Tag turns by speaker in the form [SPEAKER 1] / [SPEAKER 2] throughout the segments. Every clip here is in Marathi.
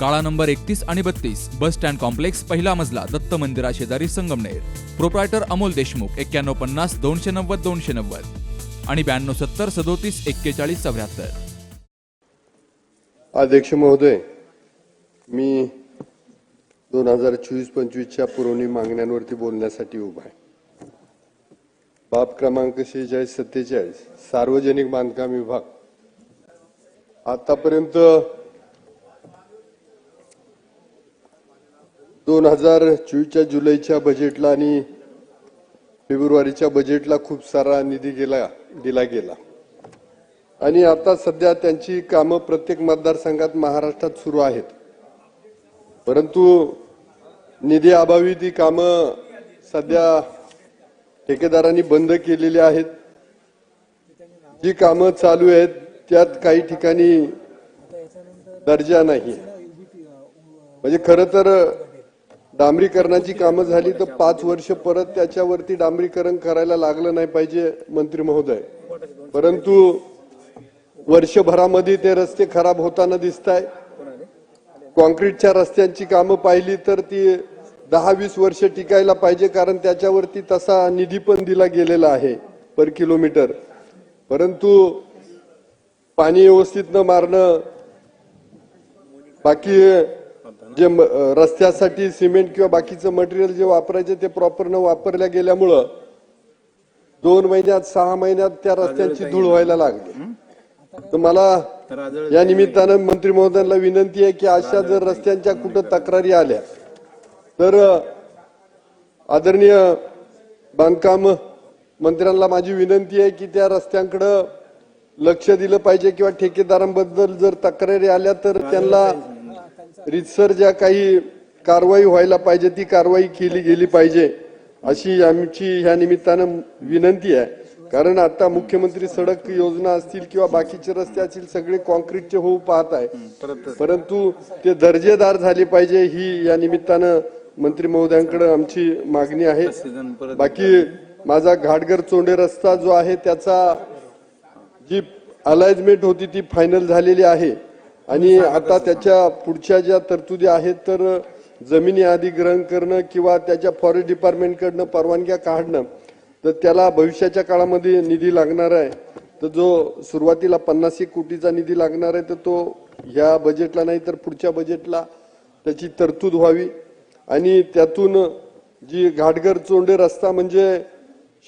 [SPEAKER 1] काळा नंबर एकतीस आणि बत्तीस बस स्टँड कॉम्प्लेक्स पहिला मजला दत्त मंदिरा शेजारी संगमनेर. प्रोप्रायटर अमोल देशमुख एक्क्याण्णव पन्नास दोनशे नव्वद दोनशे नव्वद. आणि ब्याण्णव सत्तर सदोतीस एक्केचाळीस चौऱ्याहत्तर.
[SPEAKER 2] अध्यक्ष महोदय मी दोन हजार चोवीस पंचवीसच्या पुरवणी मागण्यांवरती बोलण्यासाठी उभा आहे. बाब क्रमांक शेहेचाळीस सत्तेचाळीस सार्वजनिक बांधकाम विभाग. आतापर्यंत दोन हजार चोवीसच्या जुलैच्या बजेटला आणि फेब्रुवारीच्या बजेटला खूप सारा निधी गेला दिला गेला. आणि आता सध्या त्यांची कामं प्रत्येक मतदारसंघात महाराष्ट्रात सुरू आहेत. परंतु निधी अभावी ती कामं सध्या ठेकेदारांनी बंद केलेली आहेत. जी कामं चालू आहेत त्यात काही ठिकाणी दर्जा नाही. म्हणजे खरं तर डांबरीकरणाची कामं झाली तर पाच वर्ष परत त्याच्यावरती डांबरीकरण करायला लागलं नाही पाहिजे मंत्री महोदय. परंतु वर्षभरामध्ये ते रस्ते खराब होताना दिसत आहे कॉन्क्रीटच्या रस्त्यांची कामं पाहिली तर ती दहा वीस वर्ष टिकायला पाहिजे कारण त्याच्यावरती तसा निधी पण दिला गेलेला आहे पर किलोमीटर. परंतु पाणी व्यवस्थित न मारणं बाकी जे रस्त्यासाठी सिमेंट किंवा बाकीचं मटेरियल जे वापरायचे ते प्रॉपर न वापरल्या गेल्यामुळं दोन महिन्यात सहा महिन्यात त्या रस्त्यांची धूळ व्हायला लागली. तर मला या निमित्तानं मंत्री महोदयांना विनंती आहे की अशा जर रस्त्यांच्या कुठं तक्रारी आल्या तर आदरणीय बांधकाम मंत्र्यांना माझी विनंती आहे की त्या रस्त्यांकडं लक्ष दिलं पाहिजे किंवा ठेकेदारांबद्दल जर तक्रारी आल्या तर त्यांना रितसर ज्या काही कारवाई व्हायला पाहिजे ती कारवाई केली गेली पाहिजे अशी आमची ह्या निमित्तानं विनंती आहे. कारण आता मुख्यमंत्री सडक योजना असतील किंवा बाकीचे रस्ते असतील सगळे कॉन्क्रीटचे होऊ पाहत आहे. परंतु ते दर्जेदार झाले पाहिजे ही या निमित्तानं मंत्री महोदयांकडे आमची मागणी आहे. बाकी माझा घाटगर चोंडे रस्ता जो आहे त्याचा जी अलाइजमेंट होती ती फायनल झालेली आहे. आणि आता त्याच्या पुढच्या ज्या तरतुदी आहेत तर जमिनी अधिग्रहण करणं किंवा त्याच्या फॉरेस्ट डिपार्टमेंटकडनं परवानग्या काढणं तर त्याला भविष्याच्या काळामध्ये निधी लागणार आहे. तर जो सुरुवातीला पन्नास एक कोटीचा निधी लागणार आहे तर तो ह्या बजेटला नाही तर पुढच्या बजेटला त्याची तरतूद व्हावी. आणि त्यातून जी घाटघर चोंडे रस्ता म्हणजे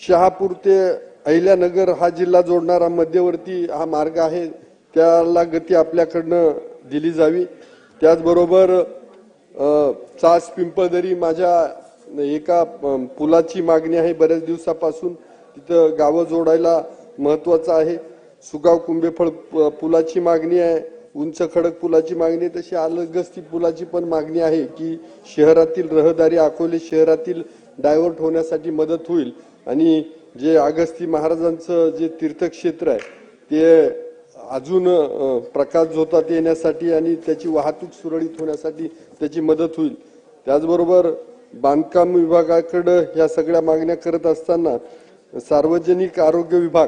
[SPEAKER 2] शहापूर ते अहिल्यानगर हा जिल्हा जोडणारा मध्यवर्ती हा मार्ग आहे. त्याला गती आपल्याकडनं दिली जावी. त्याचबरोबर चास पिंपळदरी माझ्या एका पुलाची मागणी आहे. बऱ्याच दिवसापासून तिथं गावं जोडायला महत्वाचं आहे. सुगाव कुंभेफळ प- पुलाची मागणी आहे. उंच खडक पुलाची मागणी आहे. तशी आलगस्ती पुलाची पण मागणी आहे की शहरातील रहदारी अकोले शहरातील डायव्हर्ट होण्यासाठी मदत होईल. आणि जे अगस्ती महाराजांचं जे तीर्थक्षेत्र आहे ते अजून प्रकाश झोतात येण्यासाठी आणि त्याची वाहतूक सुरळीत होण्यासाठी त्याची मदत होईल. त्याचबरोबर बांधकाम विभागाकडं ह्या सगळ्या मागण्या करत असताना सार्वजनिक आरोग्य विभाग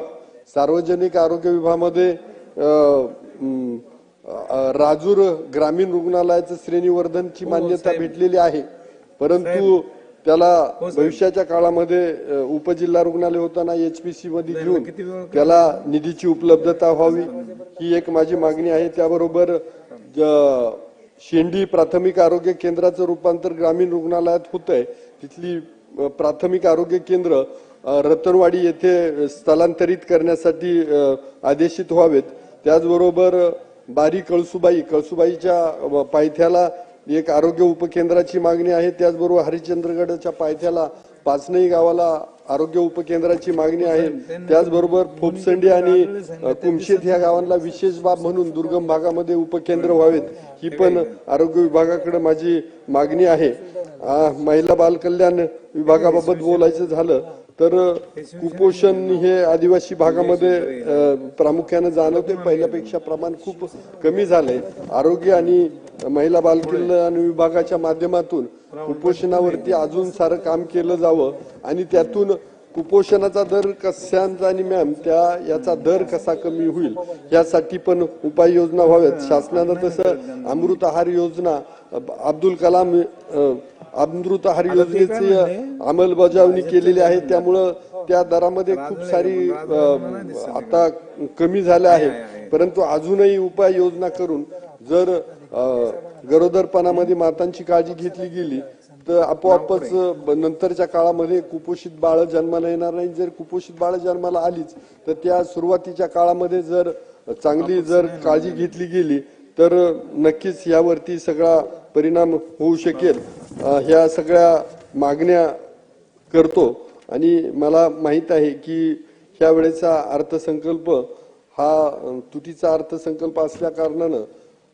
[SPEAKER 2] सार्वजनिक आरोग्य विभागामध्ये राजूर ग्रामीण रुग्णालयाचं श्रेणीवर्धनची मान्यता भेटलेली आहे. परंतु त्याला भविष्याच्या काळामध्ये उपजिल्हा रुग्णालय होताना एचपीसी मध्ये घेऊन त्याला निधीची उपलब्धता व्हावी. ही एक माझी मागणी आहे. त्याबरोबर ज- शेंडी प्राथमिक आरोग्य केंद्राचं रूपांतर ग्रामीण रुग्णालयात होत आहे तिथली प्राथमिक आरोग्य केंद्र रतनवाडी येथे स्थलांतरित करण्यासाठी आदेशित व्हावेत. त्याचबरोबर बारी कळसुबाई कळसुबाईच्या पायथ्याला एक आरोग्य उपकेंद्राची मागणी आहे. त्याचबरोबर हरिश्चंद्रगडच्या पायथ्याला पाचनई गावाला आरोग्य उपकेंद्राची मागणी आहे. त्याचबरोबर फोपसंडी आणि कुमशेत ह्या गावांना विशेष बाब म्हणून दुर्गम भागामध्ये उपकेंद्र व्हावेत. ही पण आरोग्य विभागाकडे माझी मागणी आहे. महिला बाल कल्याण विभागाबाबत बोलायचं झालं तर कुपोषण हे आदिवासी भागामध्ये प्रामुख्यानं जाणवते पहिल्यापेक्षा प्रमाण खूप कमी झालंय. आरोग्य आणि महिला बाल कल्याण विभागाच्या माध्यमातून कुपोषणावरती अजून सारं काम केलं जावं आणि त्यातून कुपोषणाचा दर कशांचा आणि मॅम त्या याचा दर कसा कमी होईल? यासाठी पण उपाययोजना व्हाव्यात. शासनानं तसं अमृत आहार योजना अब्दुल कलाम अमृत आहार योजनेची अंमलबजावणी केलेली आहे. त्यामुळं त्या दरामध्ये खूप सारी आता कमी झाल्या आहे. परंतु अजूनही उपाययोजना करून जर गरोदरपणामध्ये मातांची काळजी घेतली गेली आपोआपच नंतरच्या काळामध्ये कुपोषित बाळ जन्माला येणार नाही. जर कुपोषित बाळ जन्माला आलीच तर त्या सुरुवातीच्या काळामध्ये जर चांगली जर काळजी घेतली गेली तर नक्कीच यावरती सगळा परिणाम होऊ शकेल. ह्या सगळ्या मागण्या करतो. आणि मला माहीत आहे की ह्या वेळेचा अर्थसंकल्प हा तुटीचा अर्थसंकल्प असल्या कारणानं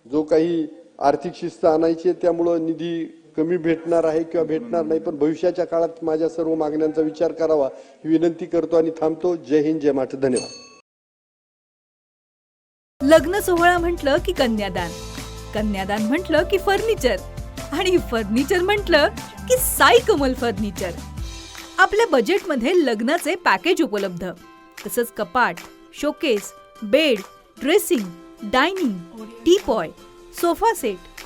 [SPEAKER 2] जो काही आर्थिक शिस्त आणायची त्यामुळं निधी कमी भेटणार आहे किंवा भेटणार नाही पण भविष्याच्या काळात माझ्या सर्व मागण्यांचा विचार करावा ही विनंती करतो आणि थांबतो. जय हिंद जय माठ धन्यवाद.
[SPEAKER 3] लग्न सोहळा म्हटलं की कन्यादान कन्यादान म्हटलं की फर्निचर आणि फर्निचर म्हटलं की साई कमल फर्निचर. आपल्या बजेटमध्ये लग्नाचे पॅकेज उपलब्ध तसंच कपाट showcase bed dressing dining teapoy sofa set